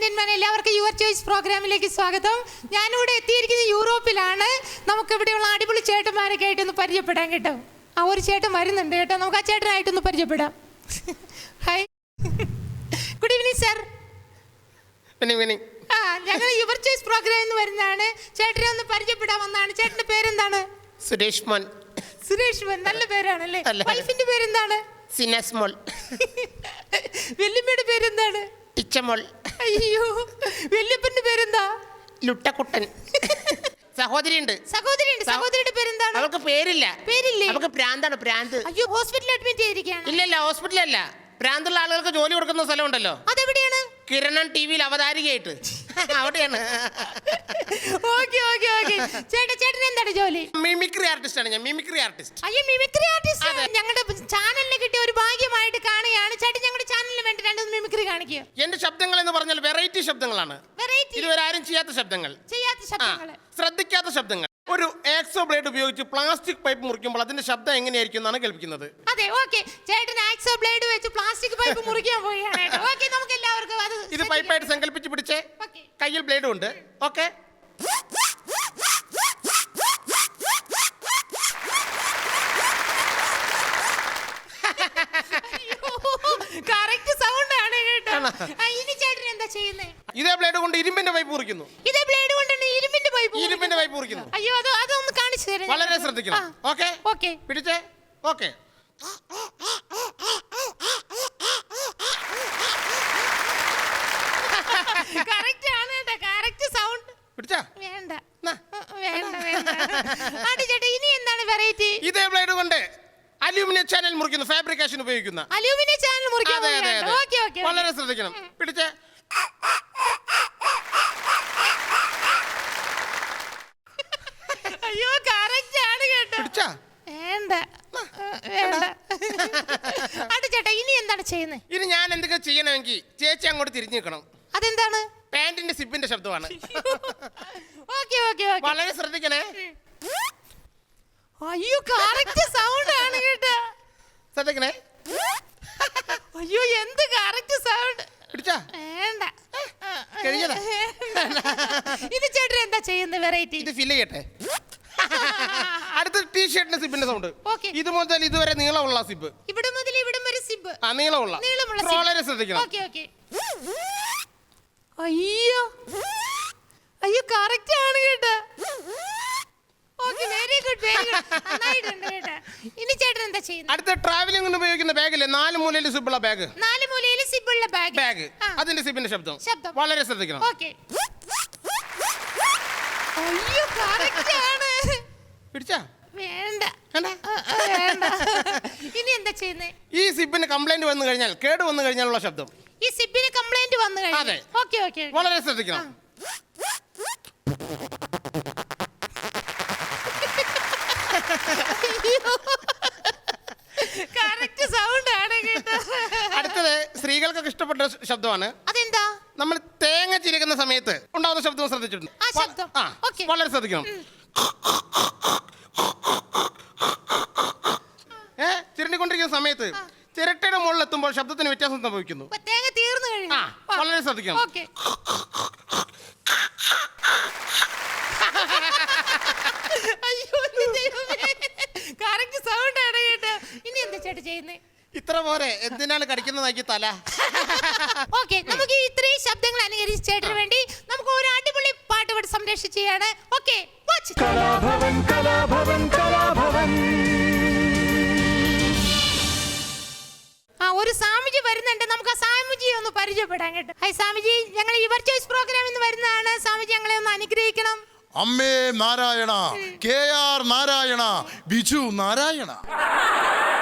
Gentleman എല്ലാവർക്കും your choice പ്രോഗ്രാമിലേക്ക് സ്വാഗതം. ഞാനിവിടെ എത്തിയിരിക്കുന്നത് യൂറോപ്പിലാണ്. നമുക്ക് ഇവിടെയുള്ള അടിപൊളി ചേട്ടന്മാരൊക്കെ ആയിട്ടൊന്ന് പരിചയപ്പെടാൻ കേട്ടോ. ആ ഒരു ചേട്ടൻ വരുന്നുണ്ട് കേട്ടോ. നമുക്ക് ആ ചേട്ടനായിട്ടൊന്ന് പരിചയപ്പെടാം. ഹായ് ഗുഡ് ഈവനിങ് സർ ആ ഞങ്ങൾ യുവർ ചോയ്സ് പ്രോഗ്രാമിൽ നിന്ന് വരുന്നതാണ്. ചേട്ടനെ ഒന്ന് പരിചയപ്പെടാൻ വന്നതാണ്. ചേട്ടന്റെ പേരെന്താണ്? സുരേഷ് മോൻ. സുരേഷ് മോൻ നല്ല പേരാണല്ലേ. വൈഫിന്റെ പേരെന്താണ്? സിനസ് മോൾ. വെല്ലുമ്മയുടെ പേരെന്താണ്? ഇച്ചമോൾ. അയ്യോ വല്യപ്പന്റെ പേരെന്താ? ലുട്ടക്കുട്ടൻ. സഹോദരിയുണ്ട്. സഹോദരിയുണ്ട്. സഹ- സഹോദരിയുടെ പേരെന്താണ്? അവൾക്ക് പേരില്ല. പേരില്ലേ? അവൾക്ക് പ്രാന്താണ് പ്രാന്ത്. അയ്യോ ഹോസ്പിറ്റലിൽ അഡ്മിറ്റ് ചെയ്തിരിക്കുകയാണ് ഇല്ലല്ല ഹോസ്പിറ്റലല്ല. പ്രാന്തുള്ള ആളുകൾക്ക് ജോലി കൊടുക്കുന്ന സ്ഥലമുണ്ടല്ലോ. അതെവിടെയാണ്? കിരണൻ ടി വിയിൽ അവതാരികയായിട്ട്. അവിടെയാണ്. Okay okay okay. ചേട്ടാ ചേട്ടൻ എന്താണ് ജോലി? മിമിക്രി ആർട്ടിസ്റ്റ് ആണ് ഞാൻ മിമിക്രി ആർട്ടിസ്റ്റ്. അയ്യോ മിമിക്രി ആർട്ടിസ്റ്റ്? ഞങ്ങളുടെ ചാനലിന് കിട്ടിയ ഒരു ഭാഗ്യമായിട്ട് കാണുകയാണ്. ചേട്ടൻ ഞങ്ങളുടെ ചാനലിന് വേണ്ടി രണ്ടു മിമിക്രി കാണിക്കുക എന്റെ ശബ്ദങ്ങൾ എന്ന് പറഞ്ഞാൽ വെറൈറ്റി ശബ്ദങ്ങളാണ്. വെറൈറ്റി ഇതുവരെ ആരും ചെയ്യാത്ത ശബ്ദങ്ങൾ. ചെയ്യാത്ത ശബ്ദങ്ങൾ. ശ്രദ്ധിക്കാത്ത ശബ്ദങ്ങൾ. ഒരു ആക്സോ ബ്ലേഡ് ഉപയോഗിച്ച് പ്ലാസ്റ്റിക് പൈപ്പ് മുറിക്കുമ്പോൾ അതിന്റെ ശബ്ദം എങ്ങനെയായിരിക്കും എന്നാണ് കേൾപ്പിക്കുന്നത്. അതെ ഓക്കെ ചേട്ടൻ ആക്സോ ബ്ലേഡ് വെച്ച് പ്ലാസ്റ്റിക് പൈപ്പ് മുറിക്കാൻ പോവുകയാണ് ഓക്കെ നമുക്ക് എല്ലാവർക്കും അത് ഇത് പൈപ്പായിട്ട് സങ്കല്പിച്ച് പിടിച്ചേ. കയ്യിൽ ബ്ലേഡും ഉണ്ട്. ഓക്കെ കറക്റ്റ് സൗണ്ട് ആണ് കേട്ടോ. ഇനി ചേട്ടൻ എന്താ ഇതേ ബ്ലേഡ് കൊണ്ട് ഇരുമ്പിന്റെ പൈപ്പ് മുറിക്കുന്നു. ഇതേ ബ്ലേഡ് പൈപ്പ് ഇരുമ്പിന്റെ പൈപ്പ് മുറിക്കുന്നു അയ്യോ അത് അതൊന്ന് കാണിച്ചു തരാം വളരെ ശ്രദ്ധിക്കണം. ഓക്കെ? ഓക്കെ. പിടിച്ചേ? ഓക്കെ. കറക്റ്റ് ആണ് കേട്ടോ. കറക്റ്റ് സൗണ്ട് പിടിച്ചാ? വേണ്ട. വേണ്ട വേണ്ട. ചേട്ടാ ഇനി എന്താണ് വെറൈറ്റി ഇതേ ബ്ലേഡ് കൊണ്ട് അലൂമിനിയം ചാനൽ മുറിക്കുന്നു. ഫാബ്രിക്കേഷൻ ഉപയോഗിക്കുന്ന. അലൂമിനിയം ചാനൽ മുറിക്കാൻ വളരെ ശ്രദ്ധിക്കണം. പിടിച്ചേ അയ്യോ കറക്റ്റ് ആണ് കേട്ടോ പിടിച്ചാ വേണ്ട. വേണ്ട. ആണ്ടി ചേട്ടാ ഇനി എന്താണ് ചെയ്യുന്നത് ഇനി ഞാൻ എന്തൊക്കെ ചെയ്യണമെങ്കിൽ ചേച്ചി അങ്ങോട്ട് തിരിഞ്ഞു നിൽക്കണം. അതെന്താണ്? പാന്റിന്റെ സിബിന്റെ ശബ്ദമാണ്. ഓക്കെ ഓക്കെ വളരെ ശ്രദ്ധിക്കണേ. അയ്യോ കറക്റ്റ് സൗണ്ട് ആണ് കേട്ടോ. ശ്രദ്ധിക്കണേ. അയ്യോ എന്ത് കറക്റ്റ് സൗണ്ട് വേണ്ട? ഇത് ചേട്ടൻ എന്താ ചെയ്യുന്നത് വെറൈറ്റി ഇത് ഫില്ല് ചെയ്യട്ടെ. അടുത്ത ടീഷർട്ടിന്റെ സിബിന്റെ സൗണ്ട് Okay. ഇത് മുതൽ ഇതുവരെ നീളമുള്ള സിബ്. ഇവിടെ മുതൽ ഇവിടം വരെ സിബ്. ആ നീളമുള്ള. നീളമുള്ള വളരെ ശ്രദ്ധിക്കണം. Okay, okay. അയ്യോ. അയ്യോ കറക്റ്റ് ആണ് കേട്ടോ. Okay very good very good നന്നായിട്ടുണ്ട് കേട്ടോ. ഇനി ചേട്ടൻ എന്താ ചെയ്യുന്നത്? അടുത്ത ട്രാവലിംഗിന് ഉപയോഗിക്കുന്ന ബാഗില്ലേ നാല് മൂലയിൽ സിബുള്ള ബാഗ് നാല് മൂലയിൽ സിബുള്ള ബാഗ് ബാഗ് അതിന്റെ സിബിന്റെ ശബ്ദം. ശബ്ദം. വളരെ ശ്രദ്ധിക്കണം. ഓക്കേ അയ്യോ കറക്റ്റ് ആണ്. പിടിച്ചാ? വേണ്ട. വേണ്ട? ഇനി എന്താ ചെയ്യുന്നേ? ഈ സിബിന് കംപ്ലൈന്റ് വന്നു കഴിഞ്ഞാൽ കേട് വന്നു കഴിഞ്ഞാലുള്ള ശബ്ദം. ഈ സിബിന് കംപ്ലൈന്റ് വന്നു കഴിഞ്ഞു. അതെ. ഓക്കെ ഓക്കെ വളരെ ശ്രദ്ധിക്കണം. കറക്റ്റ് സൗണ്ട് ആണ് കേട്ടോ. അടുത്തത് സ്ത്രീകൾക്കൊക്കെ ഇഷ്ടപ്പെട്ട ശബ്ദമാണ്. അതെന്താ? നമ്മൾ തേങ്ങ ചിരിക്കുന്ന സമയത്ത് ഉണ്ടാകുന്ന ശബ്ദം ശ്രദ്ധിച്ചിട്ടുണ്ട്. ആ ശബ്ദം. ആ Okay. വളരെ ശ്രദ്ധിക്കണം. ഏ? ചിരണ്ടിക്കൊണ്ടിരിക്കുന്ന സമയത്ത് ചിരട്ടയുടെ മുകളിൽ എത്തുമ്പോൾ ശബ്ദത്തിന് വ്യത്യാസം സംഭവിക്കുന്നു. തേങ്ങ തീർന്നു കഴിഞ്ഞു. ആ, വളരെ ശ്രദ്ധിക്കണം. ഓക്കെ. അയ്യോ കറക്റ്റ് സൗണ്ട് ആണ് കേട്ടോ. ഇനി എന്താ ചേട്ടാ ചെയ്യുന്നേ? ഇത്ര പോരെ. എന്തിനാണ് കടിക്കുന്നതാക്കി തല. ഓക്കെ നമുക്ക് ഈ ഇത്രയും ശബ്ദങ്ങൾ അനുകരിച്ച് ചേട്ടന് വേണ്ടി നമുക്ക് ഒരു അടിപൊളി പാട്ട് ഇവിടെ സംരക്ഷിക്കുകയാണ് ഓക്കെ. കലാഭവൻ കലാഭവൻ കലാഭവൻ. ആ ഒരു സ്വാമിജി വരുന്നുണ്ട്. നമുക്ക് ആ സ്വാമിജിയെ ഒന്ന് പരിചയപ്പെടാൻ കേട്ടോ. ഹൈ സ്വാമിജി ഞങ്ങൾ യുവർ ചോയ്സ് പ്രോഗ്രാമിൽ നിന്ന് വരുന്നതാണ്. സ്വാമിജി ഞങ്ങളെ ഒന്ന് അനുഗ്രഹിക്കണം. അമ്മേ നാരായണ കെ ആർ നാരായണ ബിജു നാരായണ.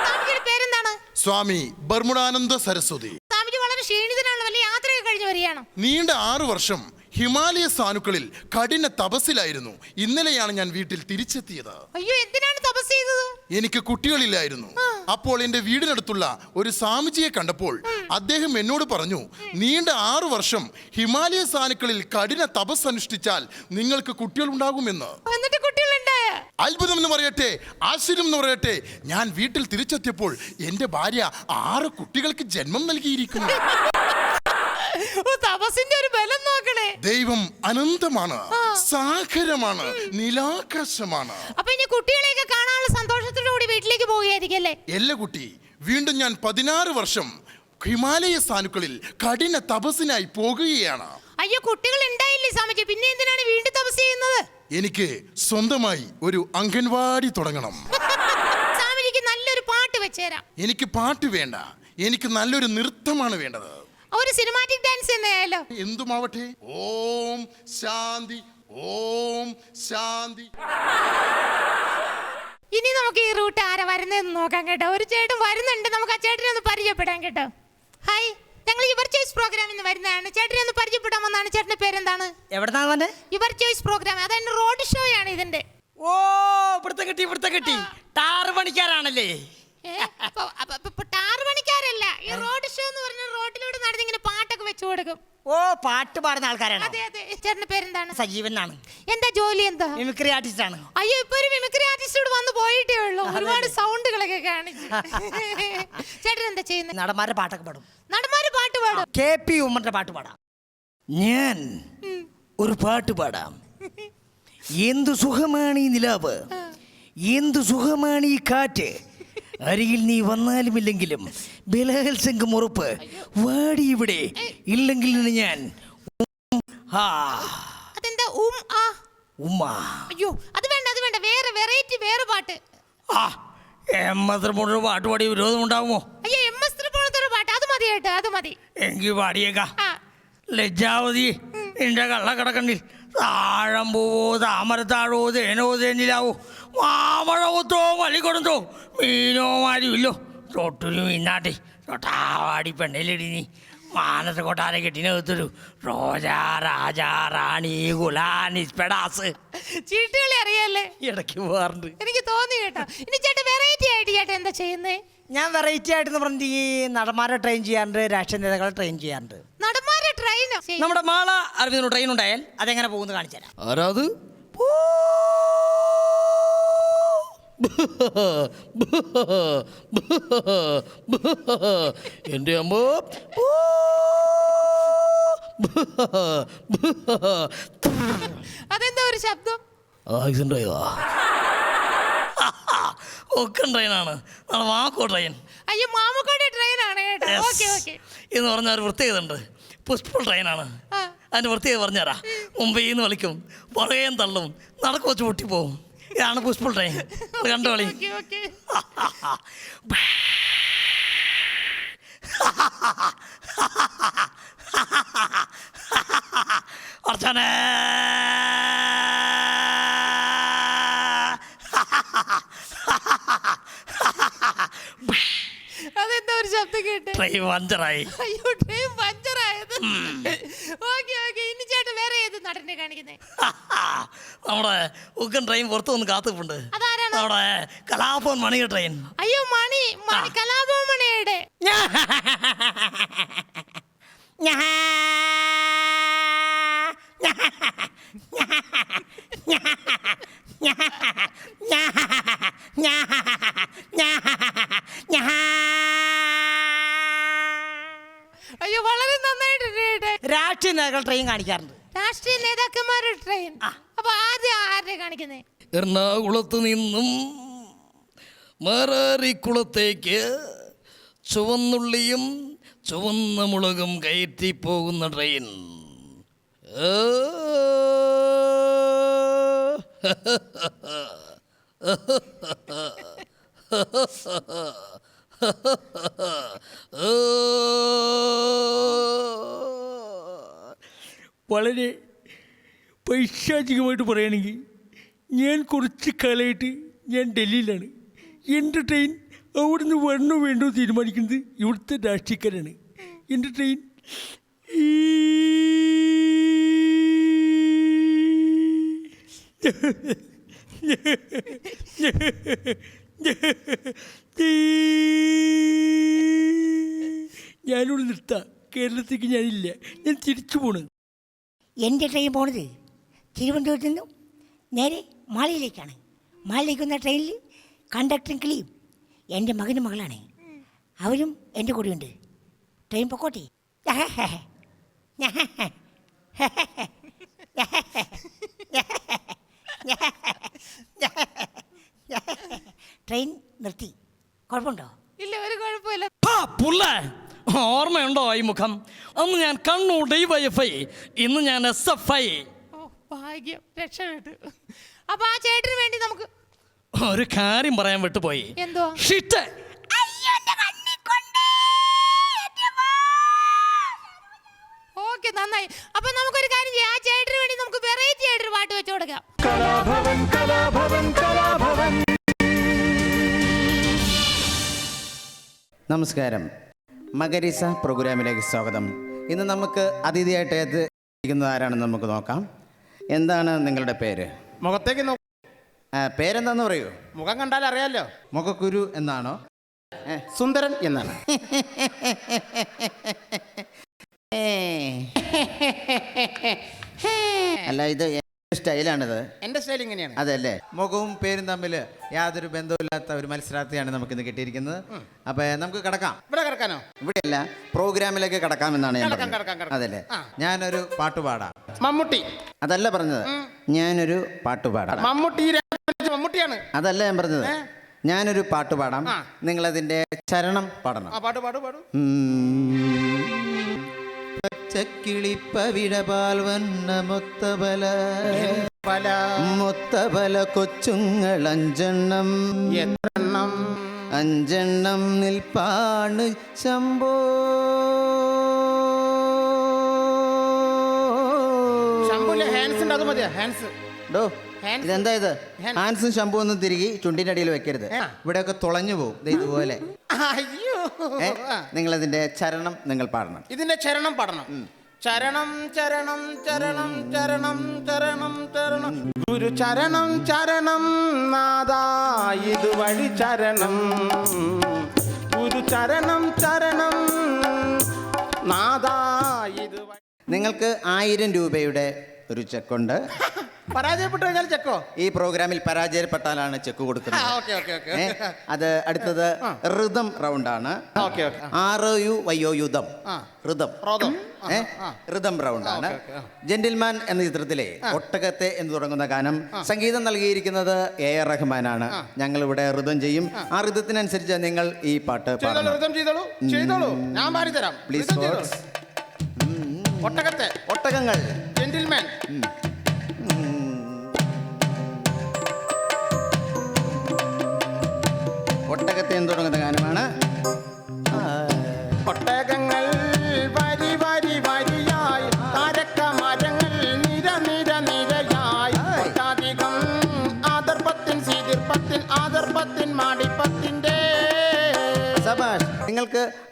സ്വാമിജിയുടെ പേരെന്താണ്? സ്വാമി ബർമുടാനന്ദ സരസ്വതി. സ്വാമിജി വളരെ ക്ഷീണിതനാണ്. വലിയ യാത്രയൊക്കെ കഴിഞ്ഞ് വരികയാണ്. നീണ്ട ആറു വർഷം ഹിമാലയ സാനുക്കളിൽ കഠിന തപസ്സിലായിരുന്നു. ഇന്നലെയാണ് ഞാൻ വീട്ടിൽ തിരിച്ചെത്തിയത്. അയ്യോ എന്തിനാണ് തപസ് ചെയ്തത്? എനിക്ക് കുട്ടികളില്ലായിരുന്നു. അപ്പോൾ എന്റെ വീടിനടുത്തുള്ള ഒരു സ്വാമിജിയെ കണ്ടപ്പോൾ അദ്ദേഹം എന്നോട് പറഞ്ഞു നീണ്ട ആറു വർഷം ഹിമാലയ സാനുക്കളിൽ കഠിന തപസ് അനുഷ്ഠിച്ചാൽ നിങ്ങൾക്ക് കുട്ടികൾ ഉണ്ടാകുമെന്ന് അത്ഭുതം എന്ന് പറയട്ടെ ആശ്ചര്യം എന്ന് പറയട്ടെ ഞാൻ വീട്ടിൽ തിരിച്ചെത്തിയപ്പോൾ എന്റെ ഭാര്യ ആറ് കുട്ടികൾക്ക് ജന്മം നൽകിയിരിക്കുന്നു. തപസിന്റെ ഒരു ബലം ദൈവം അനന്തമാണ് സാഗരമാണ് നീലാകാശമാണ്. അപ്പൊ ഇനി കുട്ടികളെയൊക്കെ കാണാനുള്ള സന്തോഷത്തോടുകൂടി വീട്ടിലേക്ക് പോവുകയായിരിക്കും അല്ലേ? എല്ല കുട്ടി വീണ്ടും ഞാൻ പതിനാറ് വർഷം ഹിമാലയ സാനുക്കളിൽ കഠിന തപസ്സിനായി പോകുകയാണ്. അയ്യോ കുട്ടികൾ ഉണ്ടായില്ലേ സ്വാമിജി? പിന്നെ എന്തിനാണ് വീണ്ടും തപസ് ചെയ്യുന്നത്? എനിക്ക് സ്വന്തമായി ഒരു അംഗൻവാടി തുടങ്ങണം. സ്വാമിജിക്ക് നല്ലൊരു പാട്ട് വെച്ചേരാം. എനിക്ക് പാട്ട് വേണ്ട. എനിക്ക് നല്ലൊരു നൃത്തമാണ് വേണ്ടത്. ഒരു സിനിമാറ്റിക് ഡാൻസ് തന്നെയായാലോ എന്തുമാവട്ടെ? ഓം ശാന്തി ഓം ശാന്തി. ഇനി നമുക്ക് ഈ റൂട്ട് ആരാ വരുന്നതെന്ന് നോക്കാം കേട്ടോ. ഒരു ചേട്ടൻ വരുന്നുണ്ട്. നമുക്ക് ആ ചേട്ടനെ ഒന്ന് പരിചയപ്പെടാം കേട്ടോ. ഹായ് ഞങ്ങൾ യുവർ ചോയ്സ് പ്രോഗ്രാമിൽ നിന്ന് വരുന്നതാണ്. ചേട്ടനെ ഒന്ന് പരിചയപ്പെടാൻ വന്നാണ് ചേട്ടന്റെ പേരെന്താണ്? എവിടെന്നാ വന്നെ? യുവർ ചോയ്സ് പ്രോഗ്രാം അതായത് റോഡ് ഷോ ആണ് ഇതിന്റെ. ഓ ഇവിടുത്തെ കിട്ടി ഇവിടുത്തെ കിട്ടി. ടാറ് പണിക്കാരാണല്ലേ? ടാറ് പണിക്കാരല്ല. ഈ റോഡ് ഷോ എന്ന് പറഞ്ഞ റോഡിലൂടെ നടന്ന് ഇങ്ങനെ പാട്ടൊക്കെ വെച്ചു കൊടുക്കും. ഓ പാട്ട് പാടുന്ന ആൾക്കാരാണ്? അതെ അതെ. ചേട്ടന്റെ പേരെന്താണ്? സജീവൻ എന്നാണ്. എന്താ ജോലി എന്താ? മിമിക്രി ആർട്ടിസ്റ്റ് ആണ്. അയ്യോ ഇപ്പൊ ഒരു മിമിക്രി ആർട്ടിസ്റ്റോട് വന്ന് പോയിട്ടേ ഉള്ളൂ. ഒരുപാട് സൗണ്ടുകളൊക്കെ കാണിച്ചു. ചേട്ടൻ എന്താ ചെയ്യുന്നത് നടന്മാരുടെ പാട്ടൊക്കെ പാടും. നടന്മാര് പാട്ട് പാടും. കെ പി ഉമ്മന്റെ പാട്ട് പാടാം. ഞാൻ ഒരു പാട്ട് പാടാം. എന്തു സുഖമാണ് ഈ നിലാവ്? എന്തു സുഖമാണ് ഈ കാറ്റ്? അരികിൽ നീ വന്നാലുമില്ലെങ്കിലും ബലഹത്സംഗം ഉറപ്പ്. വാടി ഇവിടെ. ഇല്ലെങ്കിൽ നിന്ന് ഞാൻ ഉം, ആ. അതെന്താ ഉം ആ? ഉമ്മ. അയ്യോ അത് വേണ്ട അത് വേണ്ട. വേറെ വെറൈറ്റി വേറെ പാട്ട്. ആ പാട്ട് പാടി വിരോധം ഉണ്ടാവുമോ അയ്യോ എം എസ് ത്രിപോണത്തൊരു പാട്ട്. അത് മതി കേട്ടോ അത് മതി. എങ്കിൽ പാടിയേക്കാം. ലജ്ജാവതി നിന്റെ കള്ളക്കടക്കണ്ണിൽ താഴം പോവോ താമരത്താഴോ തേനോ തേനിലാവോ. മാമഴവത്തോ വലിക്കൊടുത്തോ മീനോ മാരിയില്ലോ തൊട്ടൊരു മീനാട്ടി. തൊട്ടാവാടി പെണ്ണിലിടി നീ. മാനത്തെ കൊട്ടാരെ കെട്ടിനകത്തൊരു റോജാ രാജാ റാണി ഗുലാ പെടാസ്. ചീട്ടുകളി അറിയാല്ലേ? ഇടയ്ക്ക് പോകാറുണ്ട് എനിക്ക് തോന്നി കേട്ടോ. ഇനി ചേട്ടൻ വെറൈറ്റി ആയിട്ട് ചേട്ടൻ എന്താ ചെയ്യുന്നേ? ഞാൻ വെറൈറ്റി ആയിട്ട് പറഞ്ഞു ഈ നടന്മാരെ ട്രെയിൻ ചെയ്യാറുണ്ട് രാഷ്ട്രീയ നേതാക്കളെ ട്രെയിൻ ചെയ്യാറുണ്ട്. നടന്മാരെ ട്രെയിൻ നമ്മുടെ മാള അറിവിന് ട്രെയിൻ ഉണ്ടായാൽ അതെങ്ങനെ പോകുന്നു കാണിച്ചു തരാം. ആരാത് എന്റെ അമ്മ. അതെന്താ ഒരു ശബ്ദം? ആക്സിഡന്റ് ആയതാ ഒക്കെ ട്രെയിനാണ് നാളെ വാക്കോ ട്രെയിൻ അയ്യോ മാമക്കോട്ടെ ട്രെയിനാണ് കേട്ടോ. Yes. ഓക്കെ ഓക്കെ എന്ന് പറഞ്ഞ ഒരു പ്രത്യേകത ഉണ്ട്. പുഷ്പ ട്രെയിനാണ് ആ. അതിന്റെ പ്രത്യേകത പറഞ്ഞുതരാ. മുംബൈയിൽ നിന്ന് വിളിക്കും. പുറകേം തള്ളും. നടക്കു വെച്ച് പൊട്ടിപ്പോവും ഇതാണ് പുഷ്പ ട്രെയിൻ കണ്ടോളി കണ്ടു കളി. അർച്ചന. ശബ്ദം കേട്ട്. ട്രെയിൻ പഞ്ചറായി. അയ്യോ ട്രെയിൻ പഞ്ചറായത്. ഓക്കെ ഓക്കെ ഇനി ചേട്ടൻ വേറെ ഏത് നടനെ കാണിക്കുന്നേ? നമ്മുടെ ഉക്കൻ ട്രെയിൻ പുറത്തു വന്ന് കാത്തുണ്ട്? നമ്മുടെ കലാഭവൻ ട്രെയിൻ അയ്യോ മണി മണി കലാഭവമണിയുടെ അയ്യോ വളരെ നന്നായിട്ടുണ്ട് ചേട്ടാ. രാഷ്ട്രീയ നേതാക്കൾ ട്രെയിൻ കാണിക്കാറുണ്ട്. രാഷ്ട്രീയ നേതാക്കന്മാരുടെ ട്രെയിൻ അപ്പൊ ആദ്യം ആരെ കാണിക്കുന്നേ? എറണാകുളത്ത് നിന്നും മാരാരിക്കുളത്തേക്ക് ചുവന്നുള്ളിയും ചുവന്ന മുളകും കയറ്റി പോകുന്ന ട്രെയിൻ ആ. വളരെ പൈശാചികമായിട്ട് പറയുകയാണെങ്കിൽ ഞാൻ കുറച്ച് കാലമായിട്ട് ഞാൻ ഡൽഹിയിലാണ്. എന്റെ ട്രെയിൻ അവിടുന്ന് വരണോ വേണ്ടോ തീരുമാനിക്കുന്നത് ഇവിടുത്തെ രാഷ്ട്രീയക്കാരാണ്. എന്റെ ട്രെയിൻ ഞാനിവിടെ നിർത്താം. കേരളത്തേക്ക് ഞാനില്ല. ഞാൻ തിരിച്ചു പോണ്. എന്റെ ട്രെയിൻ പോണത് തിരുവനന്തപുരത്ത് നിന്നും നേരെ മാളിയിലേക്കാണ്. മാളിയിലേക്ക് വന്ന ട്രെയിനിൽ കണ്ടക്ടറും കിളിയും. എന്റെ മകനും മകളാണ്. അവരും എന്റെ കൂടെയുണ്ട്. ട്രെയിൻ പൊക്കോട്ടെ. ട്രെയിൻ നിർത്തി. കുഴപ്പമുണ്ടോ? ഇല്ല ഒരു കുഴപ്പമില്ല. ഓർമ്മയുണ്ടോ ഈ മുഖം? അന്ന് ഞാൻ കണ്ണൂർ ഡി വൈഫൈ ഇന്ന് ഞാൻ എസ് എഫ് ഐ ഓ ഭാഗ്യം. രക്ഷപ്പെട്ടു. അപ്പൊ ആ ചേട്ടന് വേണ്ടി നമുക്ക് ഒരു കാര്യം പറയാൻ വിട്ടുപോയി. എന്തോ ഷിറ്റ് ഓക്കെ നന്നായി. അപ്പൊ നമുക്കൊരു കാര്യം ചെയ്യാം. ആ ചേട്ടന് വേണ്ടി നമുക്ക് വെറൈറ്റി ആയിട്ടൊരു പാട്ട് വെച്ചു കൊടുക്കാം. കലാഭവൻ കലാഭവൻ കലാഭവൻ. നമസ്കാരം. മകരിസ പ്രോഗ്രാമിലേക്ക് സ്വാഗതം. ഇന്ന് നമുക്ക് അതിഥിയായിട്ട് എത്തിയിരിക്കുന്നത് ആരാണെന്ന് നമുക്ക് നോക്കാം. എന്താണ് നിങ്ങളുടെ പേര്? മുഖത്തേക്ക് നോ ആ, പേരെന്താന്ന് പറയൂ. മുഖം കണ്ടാൽ അറിയാലോ. മുഖക്കുരു എന്നാണോ? ഏ, സുന്ദരൻ എന്നാണ്. ഏ. അല്ല ഇത് സ്റ്റൈലാണിത്. എന്റെ സ്റ്റൈൽ ഇങ്ങനെയാണ്. അതല്ലേ? മുഖവും പേരും തമ്മിൽ യാതൊരു ബന്ധവുമില്ലാത്ത ഒരു മത്സരാർത്ഥിയാണ് നമുക്ക് ഇന്ന് കിട്ടിയിരിക്കുന്നത്. അപ്പൊ നമുക്ക് കിടക്കാം. ഇവിടെ കിടക്കാനോ? ഇവിടെയല്ല പ്രോഗ്രാമിലേക്ക് കടക്കാമെന്നാണ് ഞാൻ കടക്കാം, പറഞ്ഞത്. കടക്കാം, കടക്കാം. അതല്ലേ? ആ. ഞാനൊരു പാട്ട് പാടാം. മമ്മൂട്ടി. അതല്ല പറഞ്ഞത്. ഞാനൊരു പാട്ട് പാടാം. മമ്മൂട്ടി മമ്മൂട്ടിയാണ്. അതല്ല ഞാൻ പറഞ്ഞത്. ഞാനൊരു പാട്ട് പാടാം. ആ. നിങ്ങളതിന്റെ ചരണം പാടണം. ആ പാട്ട് പാടു പാടു. പച്ചക്കിളിപ്പവിടപാൽ വന്ന മുത്തബല. പല മുത്തബല കൊച്ചുങ്ങൾ അഞ്ചെണ്ണം. എത്രണ്ണം? അഞ്ചെണ്ണം നിൽപ്പാണ് ശംഭോ. ഹാൻസ് ഉണ്ട് അത് മതിയാ ഹാൻസ് ഡോ. ഇതെന്താ ഇത്? ഹാൻസ്. ശംഭു ഒന്നും തിരികെ ചുണ്ടിന്റെ അടിയിൽ വെക്കരുത്. ഇവിടെ ഒക്കെ തുളഞ്ഞു പോകും ദേ ഇതുപോലെ. അയ്യോ. നിങ്ങൾ ആ. ചരണം നിങ്ങൾ പാടണം. ഇതിന്റെ ചരണം പാടണം. ചരണം ചരണം ചരണം ചരണം ചരണം ചരണം. ഗുരു ചരണം ചരണം നാദാ ഇതുവഴി ചരണം. ഗുരു ചരണം ചരണം നാദാ ഇതുവഴി നിങ്ങൾക്ക് ആയിരം രൂപയുടെ ഒരു ചെക്കുണ്ട്. പരാജയപ്പെട്ടു കഴിഞ്ഞാൽ ചെക്കോ? ഈ പ്രോഗ്രാമിൽ പരാജയപ്പെട്ടാലാണ് ചെക്ക് കൊടുക്കുന്നത്. Okay okay okay. ഏ, അത് അടുത്തത് ഋതം റൗണ്ടാണ്. Okay okay. ആറ് യു വയ്യോ യുദ്ധം ആ. ഋതം. റോദം ഏ ഋതം റൗണ്ടാണ്. ജെന്റിൽമാൻ എന്ന ചിത്രത്തിലെ ഒട്ടകത്തെ എന്ന് തുടങ്ങുന്ന ഗാനം സംഗീതം നൽകിയിരിക്കുന്നത് എ ആർ റഹ്മാനാണ്. ഞങ്ങൾ ഇവിടെ ഋതം ചെയ്യും. ആ. ഋതത്തിനനുസരിച്ച് നിങ്ങൾ ഈ പാട്ട് ചെയ്തോളൂ പാടണം. ഋതം ചെയ്തോളൂ ചെയ്തോളൂ. ഞാൻ പാടിത്തരാം. Please, ഋതം ചെയ്തോളൂ. folks. ഒട്ടകത്തെ. ഒട്ടകങ്ങൾ. ജെന്റിൽമാൻ. ഒട്ടകത്തെ എന്ന്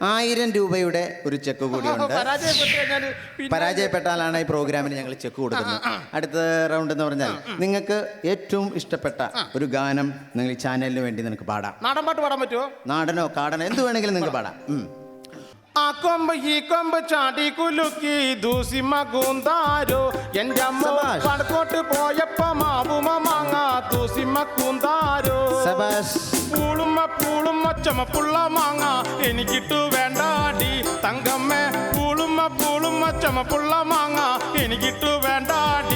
ആയിരം രൂപയുടെ ഒരു ചെക്ക് കൂടിയുണ്ട്. പരാജയപ്പെട്ടാലാണ് ഈ പ്രോഗ്രാമിന് ഞങ്ങൾ ചെക്ക് കൊടുക്കുന്നത്. അടുത്ത റൗണ്ട് എന്ന് പറഞ്ഞാൽ നിങ്ങൾക്ക് ഏറ്റവും ഇഷ്ടപ്പെട്ട ഒരു ഗാനം നിങ്ങൾ ഈ ചാനലിന് വേണ്ടി നിനക്ക് പാടാം. നാടൻ പാട്ട് പാടാൻ പറ്റുമോ നാടനോ കാടനോ എന്ത് വേണമെങ്കിലും നിങ്ങൾക്ക് പാടാം. ആ കൊമ്പ് ഈ കൊമ്പ് ചാടി കുലുക്കി ദൂസിമ കൂന്താരോ എന്റെ അമ്മ. വടക്കോട്ട് പോയപ്പോ മാവുമ ദൂസിമ കൂന്താരോ സബാഷ്. പൂളുമ്മ പൂളുമ്മ ചുമപ്പുള്ള മാങ്ങ. എനിക്കിട്ടു വേണ്ടാടി തങ്കമ്മേ. പൂളുമ്മ പൂളുമ്മ ചുമപ്പുള്ള മാങ്ങ. എനിക്കിട്ടു വേണ്ടാടി.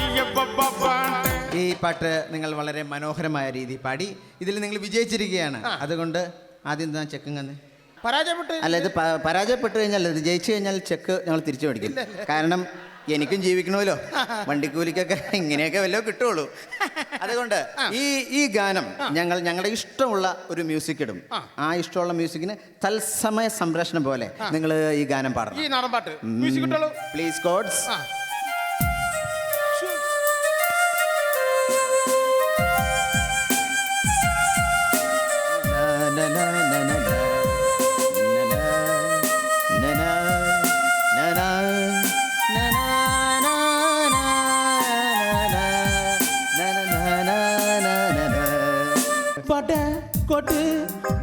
ഈ പാട്ട് നിങ്ങൾ വളരെ മനോഹരമായ രീതി പാടി. ഇതിൽ നിങ്ങൾ വിജയിച്ചിരിക്കുകയാണ്. അതുകൊണ്ട് ആദ്യം ഞാൻ ചെക്ക് തന്നെ പരാജയപ്പെട്ടു അല്ല ഇത് പരാജയപ്പെട്ടു കഴിഞ്ഞാൽ ഇത് ജയിച്ചു കഴിഞ്ഞാൽ ചെക്ക് ഞങ്ങൾ തിരിച്ചു മേടിക്കും. കാരണം എനിക്കും ജീവിക്കണമല്ലോ. വണ്ടിക്കൂലിക്കൊക്കെ ഇങ്ങനെയൊക്കെ വല്ലതും കിട്ടുള്ളൂ അതുകൊണ്ട് ഈ ഈ ഗാനം ഞങ്ങൾ ഞങ്ങളുടെ ഇഷ്ടമുള്ള ഒരു മ്യൂസിക് ഇടും. ആ. ഇഷ്ടമുള്ള മ്യൂസിക്കിന് തത്സമയ സംരക്ഷണം പോലെ നിങ്ങൾ ഈ ഗാനം ഈ പാടണം നാടൻ പാട്ട്. മ്യൂസിക് കിട്ടുള്ളൂ പ്ലീസ് ആ. പട കൊട്ട്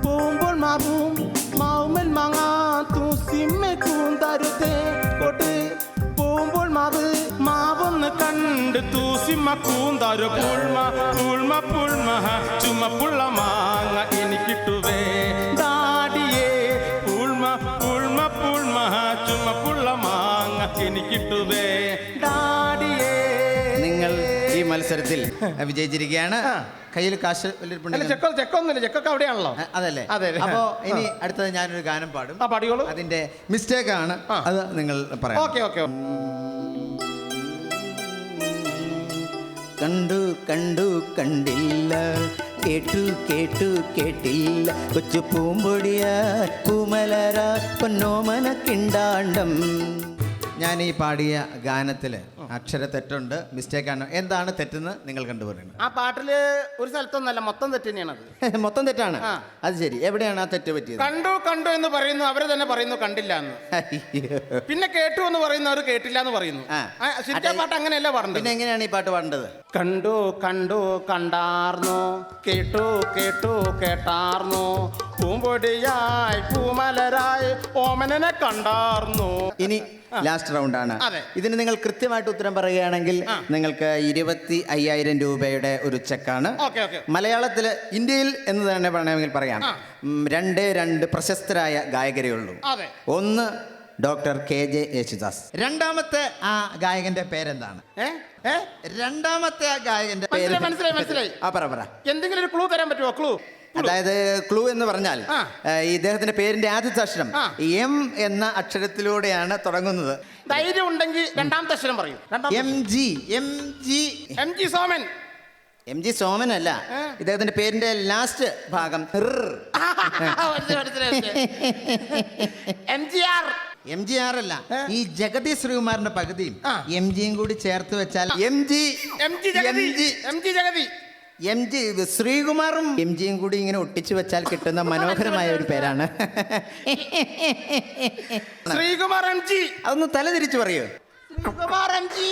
പോകുമ്പോൾ മാവും മാവുമൽ മാങ്ങ തൂസിമ്മ കൂന്തരുതേ കൊട്ട് പോകുമ്പോൾ മാവ് മാവൊന്ന് കണ്ട് ചുമപ്പുള്ള മാങ്ങ എനിക്കിട്ടുവേ. ദാടിയേ പുൾമ പുൾമ പുൾമ ചുമപ്പുള്ള മാങ്ങ എനിക്കിട്ടുവേ. നിങ്ങൾ ഈ മത്സരത്തിൽ വിജയിച്ചിരിക്കുകയാണ്. കയ്യിൽ കാശ് ചെക്കോ ചെക്കൊന്നുമില്ല ചെക്കൊക്കെ അവിടെയാണല്ലോ. അതല്ലേ. അതെ. അപ്പോ ഇനി അടുത്തത് ഞാനൊരു ഗാനം പാടും. ആ പാടിയോളൂ അതിന്റെ മിസ്റ്റേക്ക് ആണ്. അത് നിങ്ങൾ പറയാം. Okay okay. കണ്ടു കണ്ടു കണ്ടില്ല. കേട്ടു കേട്ടു കേട്ടില്ല. കൊച്ചു പൂമ്പൊടിയ പൂമലര പൊന്നോമന കിണ്ടാണ്ടം. ഞാൻ ഈ പാടിയ ഗാനത്തിൽ അക്ഷര തെറ്റുണ്ട് മിസ്റ്റേക്ക് ആണ്. എന്താണ് തെറ്റെന്ന് നിങ്ങൾ കണ്ടുപറയുന്നത്? ആ പാട്ടിൽ ഒരു സ്ഥലത്തൊന്നല്ല മൊത്തം തെറ്റ് തന്നെയാണത്. മൊത്തം തെറ്റാണ്? അത് ശരി. എവിടെയാണ് ആ തെറ്റ് പറ്റിയത്? കണ്ടു കണ്ടു എന്ന് പറയുന്നു അവർ തന്നെ പറയുന്നു കണ്ടില്ല എന്ന്. പിന്നെ കേട്ടു എന്ന് പറയുന്നു അവർ കേട്ടില്ല എന്ന് പറയുന്നു. പാട്ട് അങ്ങനെയല്ല പിന്നെ എങ്ങനെയാണ് ഈ പാട്ട് പാടേണ്ടത്? കണ്ടു കണ്ടു കണ്ടാർന്നു. കേട്ടു കേട്ടു കേട്ടാർന്നു. പൂമ്പൊടിയായി പൂമലരായി ഓമനനെ കണ്ടാർന്നു. ഇനി ലാസ്റ്റ് റൗണ്ട് ആണ്. ഇതിന് നിങ്ങൾ കൃത്യമായിട്ട് ഉത്തരം പറയുകയാണെങ്കിൽ നിങ്ങൾക്ക് ഇരുപത്തി അയ്യായിരം രൂപയുടെ ഒരു ചെക്കാണ്. മലയാളത്തിൽ ഇന്ത്യയിൽ എന്ന് തന്നെ വേണമെങ്കിൽ പറയാം. രണ്ട് രണ്ട് പ്രശസ്തരായ ഗായകരേ ഉള്ളൂ. ഒന്ന് ഡോക്ടർ കെ ജെ യേശുദാസ്. രണ്ടാമത്തെ ആ ഗായകന്റെ പേരെന്താണ്? രണ്ടാമത്തെ ആ ഗായകന്റെ പേര് മനസ്സിലായി, മനസ്സിലായി. ആ പറ പറ. എന്തെങ്കിലും ഒരു ക്ലൂ തരാൻ പറ്റുമോ? ക്ലൂ അതായത് ക്ലൂ എന്ന് പറഞ്ഞാൽ ഈ ഇദ്ദേഹത്തിന്റെ പേരിന്റെ ആദ്യത്തെ അക്ഷരം എം എന്ന അക്ഷരത്തിലൂടെയാണ് തുടങ്ങുന്നത്. ധൈര്യം ഉണ്ടെങ്കിൽ രണ്ടാമത്തെ അക്ഷരം പറയൂ. M G M G. M G Soman. M G Soman അല്ല? ഇദ്ദേഹത്തിന്റെ പേരിന്റെ ലാസ്റ്റ് ഭാഗം M G R. M G R അല്ല. ഈ ജഗതി ശ്രീകുമാറിന്റെ പകുതിയും. എം ജിയും കൂടി ചേർത്ത് വെച്ചാൽ M G. M G. M G Jagathy. M G ശ്രീകുമാറും M ജിയും കൂടി ഇങ്ങനെ ഒട്ടിച്ചു വെച്ചാൽ കിട്ടുന്ന മനോഹരമായ ഒരു പേരാണ്. Sreekumar M G. അതൊന്ന് തല തിരിച്ചു പറയൂ. Sreekumar M G.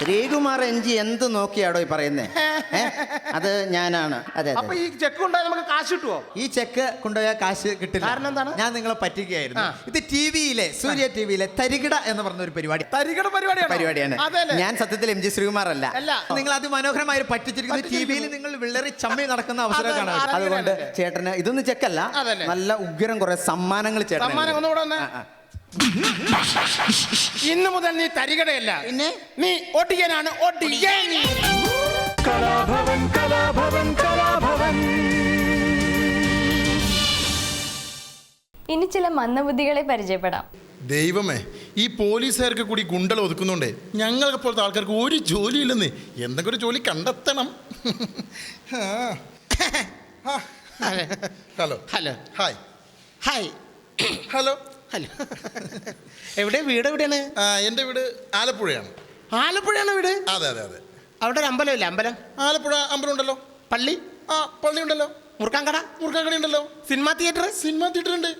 Sreekumar N G എന്ത് നോക്കിയാടോ ഈ പറയുന്നേ? ഏ? അത് ഞാനാണ്. അതെ അപ്പൊ അതെ ഈ ചെക്ക് ഉണ്ടായി നമുക്ക് കാശ് കിട്ടുമോ ഈ ചെക്ക് കൊണ്ടുപോയാൽ കാശ് കിട്ടില്ല. കാരണം എന്താണ്? ഞാൻ നിങ്ങളെ പറ്റിക്കുകയായിരുന്നു. ആ. ഇത് ടി വിയിലെ സൂര്യ ടി വിയിലെ തരികിട എന്ന് പറഞ്ഞ ഒരു പരിപാടി. തരികട പരിപാടിയാണ്? പരിപാടിയാണ്. അതെല്ലേ? ഞാൻ സത്യത്തിൽ എം ജി ശ്രീകുമാർ അല്ല. അല്ല. നിങ്ങൾ അതിമനോഹരമായി പറ്റിച്ചിരിക്കുന്നത് ടി വിയിൽ നിങ്ങൾ വിള്ളറി ചമ്മി നടക്കുന്ന അവസരം അതെ, കാണാം അതെ, അതുകൊണ്ട് അതെ. ചേട്ടന് ഇതൊന്നും ചെക്കല്ല അതല്ലേ. നല്ല ഉഗ്രം കുറെ സമ്മാനങ്ങൾ ചേട്ടൻ സമ്മാനം ഒന്നുകൂടെ. ഇന്ന് മുതൽ നീ തരികടയല്ല. പിന്നെ? നീ ഒടിയനാണ് ഒടിയൻ. കലാഭവൻ കലാഭവൻ കലാഭവൻ. ഇനി ചില മന്ദബുദ്ധികളെ പരിചയപ്പെടാം. ദൈവമേ ഈ പോലീസുകാർക്ക് കൂടി ഗുണ്ടൽ ഒതുക്കുന്നുണ്ടേ. ഞങ്ങൾക്ക് പോലത്തെ ആൾക്കാർക്ക് ഒരു ജോലി ജോലിയില്ലെന്ന്. എന്തെങ്കിലും ഒരു ജോലി കണ്ടെത്തണം. Hello. Hello. Hi. Hi. Hello. Hello എവിടെ? വീട് എവിടെയാണ്? ആ, എന്റെ വീട് ആലപ്പുഴയാണ്. ആലപ്പുഴയാണ് വീട്? അതെ അതെ അതെ. അവിടെ ഒരു അമ്പലമില്ല? അമ്പലം? ആലപ്പുഴ അമ്പലം ഉണ്ടല്ലോ പള്ളി? ആ പള്ളി ഉണ്ടല്ലോ മുറുക്കാൻകട? മുറുക്കാക്കടി ഉണ്ടല്ലോ സിനിമാ തിയേറ്റർ? സിനിമ തിയേറ്റർ ഉണ്ട്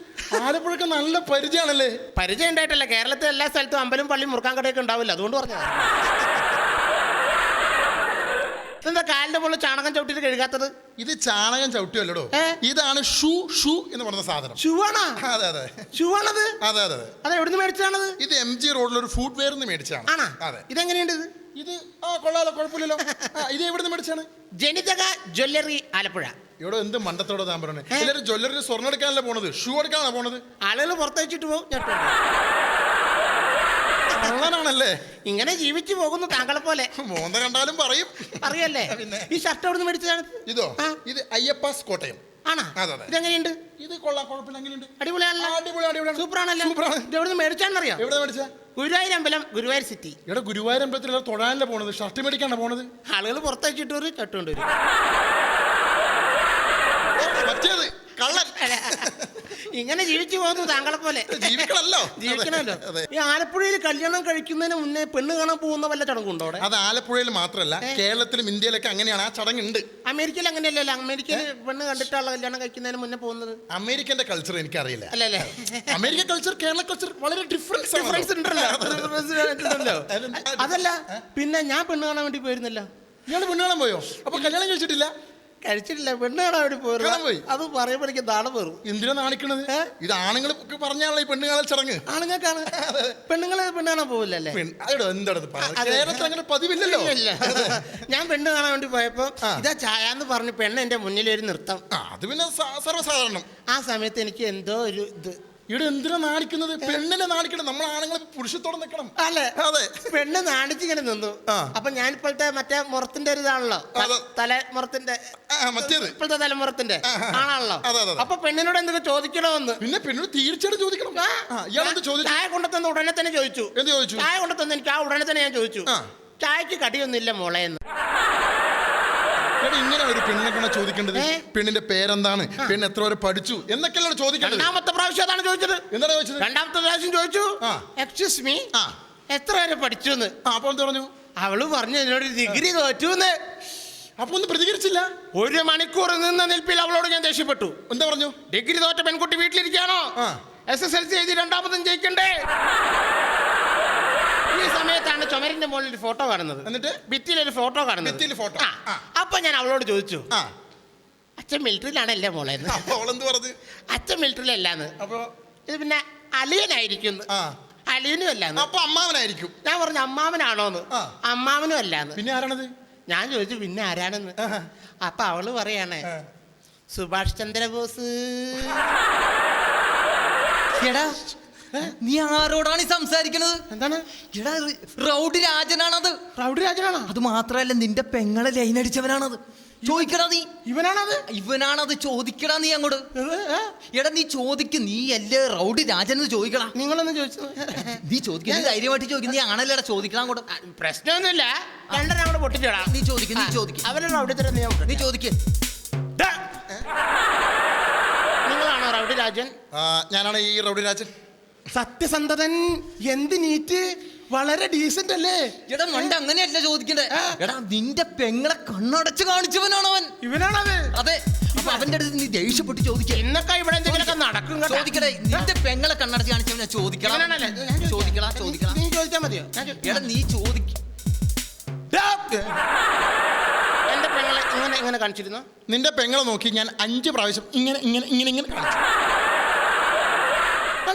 ആലപ്പുഴക്ക് നല്ല പരിചയമാണല്ലേ? പരിചയം ഉണ്ടായിട്ടല്ല. കേരളത്തിലെ എല്ലാ സ്ഥലത്തും അമ്പലം പള്ളി മുറുക്കാൻകടയൊക്കെ ഉണ്ടാവില്ല. അതുകൊണ്ട് പറഞ്ഞതാ. എന്താ കാലിന്റെ പോലെ ചാണകം ചവിട്ടിട്ട് കഴുകാത്തത്? ഇത് ചാണകം ചവിട്ടിയല്ലോ ഇതാണ് ഷൂ ഷൂ എന്ന് പറഞ്ഞ സാധനം. ഷൂ ആണോ അതെ അതെ. ഷൂ ആണത് അതെ അതെ. അതെ എവിടുന്ന് മേടിച്ചതാണത്? ഇത് എം ജി റോഡിൽ ഒരു ഫുഡ് വെയർ നിന്ന് മേടിച്ചാണ് ആണോ? അതെ. ഇതെങ്ങനെയുണ്ട് ഇത്? ഇത് ആ കൊള്ളാലോ കുഴപ്പമില്ലല്ലോ. ഇത് എവിടെ നിന്ന് മേടിച്ചാണ് ജനിതക ജ്വല്ലറി ആലപ്പുഴ. ഇവിടെ എന്ത് മണ്ടത്തോടെ താൻ എല്ലാവരും ജ്വല്ലറി സ്വർണം എടുക്കാനല്ല പോണത്? ഷൂ എടുക്കാനാണ് പോണത്? ആളുകൾ പുറത്തയച്ചിട്ട് പോകും. കള്ളനാണല്ലേ? ഇങ്ങനെ ജീവിച്ചു പോകുന്നു താങ്കളെ പോലെ മോന്ത കണ്ടാലും പറയും. അറിയല്ലേ? പിന്നെ. ഈ ഷർട്ട് എവിടുന്ന് മേടിച്ചതാണ്? ഇതോ? ആ. ഇത് അയ്യപ്പാസ് കോട്ടയം. ആണോ? അതെ, അതെ. ഇതെങ്ങനെയുണ്ട്? ഇത് കൊള്ളാം കുഴപ്പമില്ല എങ്ങനെയുണ്ട്? അടിപൊളിയാണല്ലോ അടിപൊളി, അടിപൊളിയാണ്. സൂപ്പറാണല്ലോ. സൂപ്പറാണ്. ഇത് എവിടുന്ന് മേടിച്ചാണെന്നറിയാം? എവിടെ മേടിച്ച? ഗുരുവായൂർ അമ്പലം ഗുരുവായൂർ സിറ്റി ഇവിടെ ഗുരുവായൂർ അമ്പലത്തിൽ തൊഴാനല്ല പോണത്? ഷർട്ട് മേടിക്കാണ് പോണത്? ആളുകൾ പുറത്തയച്ചിട്ട് ഒരു ചട്ടുകൊണ്ട് വരും മറ്റേത് കള്ളൻ. ഇങ്ങനെ ജീവിച്ചു പോകുന്നു താങ്കളെ പോലെ ജീവിക്കണല്ലോ ജീവിക്കണമല്ലോ. അതെ. ഈ ആലപ്പുഴയിൽ കല്യാണം കഴിക്കുന്നതിന് മുന്നേ പെണ്ണ് കാണാൻ പോകുന്ന വല്ല ചടങ്ങുണ്ടോ അവിടെ? അത് ആലപ്പുഴയിൽ മാത്രമല്ല കേരളത്തിലും ഇന്ത്യയിലൊക്കെ അങ്ങനെയാണ് ആ ചടങ്ങുണ്ട്. അമേരിക്കയിൽ അങ്ങനെയല്ലല്ലോ. അമേരിക്കയിൽ പെണ്ണ് കണ്ടിട്ടുള്ള കല്യാണം കഴിക്കുന്നതിന് മുന്നേ പോകുന്നത്. അമേരിക്കന്റെ കൾച്ചർ എനിക്കറിയില്ല. അല്ലല്ലേ? അമേരിക്കൻ കൾച്ചർ കേരള കൾച്ചർ വളരെ ഡിഫറൻസ് ഡിഫറൻസ് ഉണ്ടല്ലോ. അതല്ല പിന്നെ ഞാൻ പെണ്ണ് കാണാൻ വേണ്ടി പോയിരുന്നല്ലോ. പെണ്ണ് കാണാൻ പോയോ? അപ്പൊ കല്യാണം കഴിച്ചിട്ടില്ല? കഴിച്ചിട്ടില്ല. പെണ്ണുകാണാൻ വേണ്ടി പോയി? അത് അത് പറയുമ്പോഴേക്കും താളം പേറും എന്തിനാ നാണിക്കണത്? ഇത് ആണുങ്ങൾ പറഞ്ഞാണല്ലോ ഈ പെണ്ണുകാണൽ ചടങ്ങ്. ആണുങ്ങൾക്കാണ്. പെണ്ണുങ്ങളെ പെണ്ണ് കാണാൻ പോവില്ലല്ലേ? പെണ്ണ്- അതെടോ, എന്താടോ ഇത് പറയുന്നത്? അതെ. കേരളത്തിൽ അങ്ങനെ പതിവില്ലല്ലോ. ഇല്ല. ഞാൻ പെണ്ണ് കാണാൻ വേണ്ടി പോയപ്പോ ഇതാ ചായ എന്ന് പറഞ്ഞു പെണ്ണ് എന്റെ മുന്നിൽ ഒരു നൃത്തം. ആ, അത് പിന്നെ സ- സർവസാധാരണം. ആ സമയത്ത് എനിക്ക് എന്തോ ഒരു ഇത് ഇവിടെ എന്തിനാ നാണിക്കുന്നത്? പെണ്ണിനെ നാണിക്കണം. നമ്മൾ ആണുങ്ങൾ പുരുഷത്തോടെ നിൽക്കണം. അല്ലെ? അതെ. പെണ്ണ് നാണിച്ചിങ്ങനെ നിന്നു. അപ്പൊ ഞാൻ ഇപ്പോഴത്തെ മറ്റേ മുറത്തിന്റെ ഒരു ഇതാണല്ലോ. തലമുറത്തിന്റെ ഇപ്പോഴത്തെ തലമുറത്തിന്റെ ആണാണല്ലോ. അതെ. അപ്പൊ പെണ്ണിനോട് എന്തൊക്കെ ചോദിക്കണമെന്ന്? പിന്നെ പെണ്ണിനോട് തീർച്ചയായിട്ടും ചോദിക്കണം. ചായ കൊണ്ടുത്തന്ന് ഉടനെ തന്നെ ചോദിച്ചു. എന്ത് ചോദിച്ചു? ചായ കൊണ്ടുത്തന്ന് എനിക്ക് ആ ഉടനെ തന്നെ ഞാൻ ചോദിച്ചു. ചായക്ക് കടിയൊന്നുമില്ല മോളെ എന്ന്. ഇങ്ങനെ ഒരു പെണ്ണിനെ കണ്ട ചോദിക്കേണ്ടത്? പെണ്ണിന്റെ പേരെന്താണ്? പെണ്ണ് എത്ര വരെ പഠിച്ചു? എന്നൊക്കെയാണ് ചോദിക്കേണ്ടത്. രണ്ടാമത്തെ പ്രാവശ്യം അതാണ് ചോദിച്ചത്. എന്താണ് ചോദിച്ചത്? രണ്ടാമത്തെ പ്രാവശ്യം ചോദിച്ചു. എക്സ്ക്യൂസ് മീ എത്ര വരെ പഠിച്ചു എന്ന് അപ്പോൾ അപ്പൊ പറഞ്ഞു? അവൾ പറഞ്ഞു എന്നോട് ഡിഗ്രി തോറ്റു എന്ന് അപ്പൊ ഒന്നും പ്രതികരിച്ചില്ല? ഒരു മണിക്കൂർ നിന്ന നിൽപ്പിൽ അവളോട് ഞാൻ ദേഷ്യപ്പെട്ടു. എന്താ പറഞ്ഞു? ഡിഗ്രി തോറ്റ പെൺകുട്ടി വീട്ടിലിരിക്കാണോ. എസ് എസ് എൽ സി എഴുതി രണ്ടാമതും ജയിക്കണ്ടേ? സമയത്താണ് ചുമരിന്റെ മുകളിൽ ഒരു ഫോട്ടോ കാണുന്നത്. എന്നിട്ട്? ഭിത്തിയിൽ ഒരു ഫോട്ടോ കാണുന്നത്. ഭിത്തിയിൽ ഫോട്ടോ. ആ. ആ. അപ്പൊ ഞാൻ അവളോട് ചോദിച്ചു ആ. അച്ഛൻ മിലിറ്ററിയിലാണല്ലേ മോളെ? എന്ന്. അപ്പൊ അവളെന്ത് പറഞ്ഞു? അച്ഛൻ മിലിറ്ററിയിലല്ലാന്ന്. അപ്പൊ? ഇത് പിന്നെ അലിയനായിരിക്കും ആ. അലിയനും അല്ലാന്ന്. അപ്പൊ അമ്മാവനായിരിക്കും. ഞാൻ പറഞ്ഞു അമ്മാവനാണോന്ന്. ആ. അമ്മാവനും അല്ലാന്ന്. പിന്നെ ആരാണത്? ഞാൻ ചോദിച്ചു പിന്നെ ആരാണെന്ന്? ആഹാ. അപ്പൊ അവൾ പറയാണ് ആ. സുഭാഷ് ചന്ദ്രബോസ്. എടാ നീ ആരോടാണ് ഈ സംസാരിക്കണത് എന്താണ്? എടാ റൗഡി രാജനാണത്. റൗഡ് രാജനാണോ? അത് മാത്രല്ല നിന്റെ പെങ്ങളെ ലൈൻ അടിച്ചവനാണത്. ചോദിക്കടാ നീ. ഇവനാണത്? ഇവനാണത് ചോദിക്കടാ നീ അങ്ങോട്ട്. എടാ നീ ചോദിക്ക് നീ അല്ലേ റൗഡി രാജൻ എന്ന് ചോദിക്കടാ. നിങ്ങളൊന്ന് ചോദിച്ചു. നീ ചോദിക്കുന്ന നീ ധൈര്യമായിട്ട് ചോദിക്കും നീ ആണല്ലേടാ ചോദിക്കണം അങ്ങോട്ട്. പ്രശ്നമൊന്നുമില്ല. രണ്ടെണ്ണം പൊട്ടിച്ചടാ പൊട്ടിച്ചോടാ. നീ ചോദിക്കും നീ ചോദിക്കും. അവരുടെ റൗഡി തരം നീ നീ ചോദിക്ക്. നിങ്ങളാണോ റൗഡി രാജൻ? ഞാനാണ് ഈ റൗഡി രാജൻ. സത്യസന്ധതൻ എന്ത് നീറ്റ്? വളരെ ഡീസന്റ് അല്ലേ? എടാ മണ്ട അങ്ങനെയല്ല ചോദിക്കണ്ടേ. എടാ നിന്റെ പെങ്ങളെ കണ്ണടച്ച് കാണിച്ചവനാണ് അവൻ ഇവനാണത്. അതെ. അപ്പൊ അവന്റെ അടുത്ത് നീ ദേഷ്യപ്പെട്ട് ചോദിക്കേ. എന്നൊക്കെ ഇവിടെ എന്തെങ്കിലുമൊക്കെ നടക്കും. ചോദിക്കടേ നിന്റെ പെങ്ങളെ കണ്ണടച്ച് കാണിച്ചവൻ ചോദിക്കണം ചോദിക്കണം ചോദിക്കണം ചോദിക്കണം നീ ചോദിച്ചാ മതിയോ? ഞാൻ എടാ നീ ചോദിക്ക. എന്റെ പെങ്ങളെ ഇങ്ങനെ ഇങ്ങനെ കാണിച്ചിരുന്നു? നിന്റെ പെങ്ങളെ നോക്കി ഞാൻ അഞ്ച് പ്രാവശ്യം ഇങ്ങനെ ഇങ്ങനെ ഇങ്ങനെ ഇങ്ങനെ കാണിച്ചു.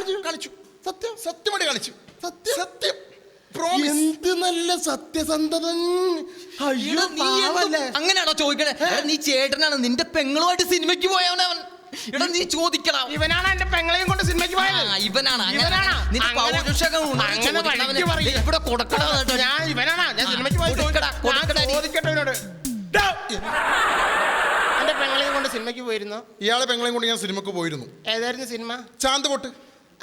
കളിച്ചു കളിച്ചു. സത്യം? സത്യമായിട്ട് കളിച്ചു. സത്യം? സത്യം. എന്ത് നല്ല സത്യസന്ധതൻ? അയ്യോ പാവല്ലേ. അങ്ങനെയാണോ ചോദിക്കണേ? നീ ചേട്ടനാണ്. നിന്റെ പെങ്ങളുമായിട്ട് സിനിമയ്ക്ക് പോയവനവൻ. എടാ നീ ചോദിക്കണം. ഇവനാണ് എന്റെ പെങ്ങളെയും കൊണ്ട് സിനിമയ്ക്ക് പോയത്. ഇവനാണ്. നിന്റെ പൗരുഷകം ഇവിടെ കൊടുക്കണം ഞാൻ ഇവനാണ്. ഞാൻ സിനിമയ്ക്ക് പോയി കൊടുക്കടാ, ഞാൻ കൊടുക്കടാ നീ. ചോദിക്കട്ടെ ഇവനോട് എന്റെ പെങ്ങളെയും കൊണ്ട് സിനിമയ്ക്ക് പോയിരുന്നു. ഇയാളെ പെങ്ങളെയും കൊണ്ട് ഞാൻ സിനിമക്ക് പോയിരുന്നു. ഏതായിരുന്നു സിനിമ? ചാന്ത് പൊട്ട്.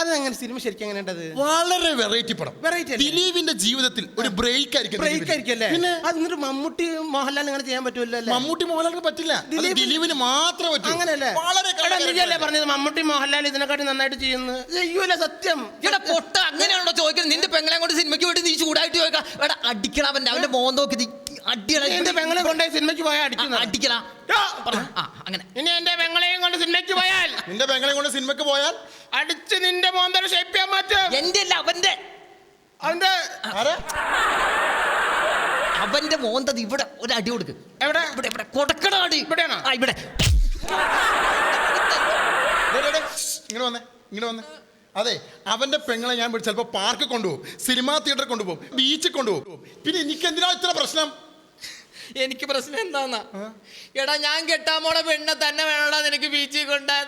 അത് അങ്ങനെ സിനിമ ശരിക്കും അങ്ങനെ ഉണ്ടത്? വളരെ വെറൈറ്റി പടം. വെറൈറ്റി? ദിലീപിന്റെ ജീവിതത്തിൽ ഒരു ബ്രേക്ക് ആയിരിക്കും ബ്രേക്ക് ദിലീപിന്. ആയിരിക്കും അല്ലേ? പിന്നെ അത് എന്നിട്ട് മമ്മൂട്ടി മോഹൻലാൽ അങ്ങനെ ചെയ്യാൻ പറ്റൂല്ലോ മമ്മൂട്ടി മോഹൻലാലിന് പറ്റില്ല. ദിലീപിന് മാത്രമേ പറ്റൂ. അങ്ങനെയല്ലേ? വളരെ പറഞ്ഞത്? മമ്മൂട്ടി മോഹൻലാൽ ഇതിനെക്കാട്ടി നന്നായിട്ട് ചെയ്യുന്നു ചെയ്യൂല സത്യം. എടാ പൊട്ട അങ്ങനെയാണോ ചോദിക്കുന്നത്. നിന്റെ പെങ്ങളെ കൊണ്ട് സിനിമയ്ക്ക് വേണ്ടി നീ ചൂടായിട്ട് ചോദിക്കാം. എടാ അടിക്കണ അവന്റെ അവന്റെ മോൻ നോക്കി അടിയടാ എന്റെ പെങ്ങളെ കൊണ്ടേ സിനിമയ്ക്ക് പോയാൽ അടിക്കണം അടിക്കടാ. അങ്ങനെ. ഇനി എന്റെ പെങ്ങളെയും കൊണ്ട് സിനിമയ്ക്ക് പോയാൽ? നിന്റെ പെങ്ങളെയും കൊണ്ട് സിനിമയ്ക്ക് പോയാൽ അടിച്ച് നിന്റെ മോന്തര ഷേപ്പ് ചെയ്യാൻ പറ്റും എന്റെ അല്ല അവന്റെ. അവന്റെ ആരാ? അവന്റെ മോന്തത് ഇവിടെ ഒരു അടി കൊടുക്ക്. എവിടെ? ഇവിടെ ഇവിടെ. കൊടുക്കണ അടി? ഇവിടെയാണോ? ആ ഇവിടെ. ഇങ്ങോട്ട് വന്നേ ഇങ്ങനെ വന്നേ. അതെ അവന്റെ പെങ്ങളെ ഞാൻ ചിലപ്പോ പാർക്ക് കൊണ്ടുപോകും സിനിമാ തിയേറ്റർ കൊണ്ടുപോകും ബീച്ചിൽ കൊണ്ടുപോകും. പിന്നെ എനിക്ക് എന്തിനാ ഇത്ര പ്രശ്നം? എനിക്ക് പ്രശ്നം എന്താന്നാ? എടാ ഞാൻ കെട്ടാൻ പോണ പെണ്ണെ തന്നെ വേണോടാ നിനക്ക് ബീച്ചിൽ കൊണ്ടാൻ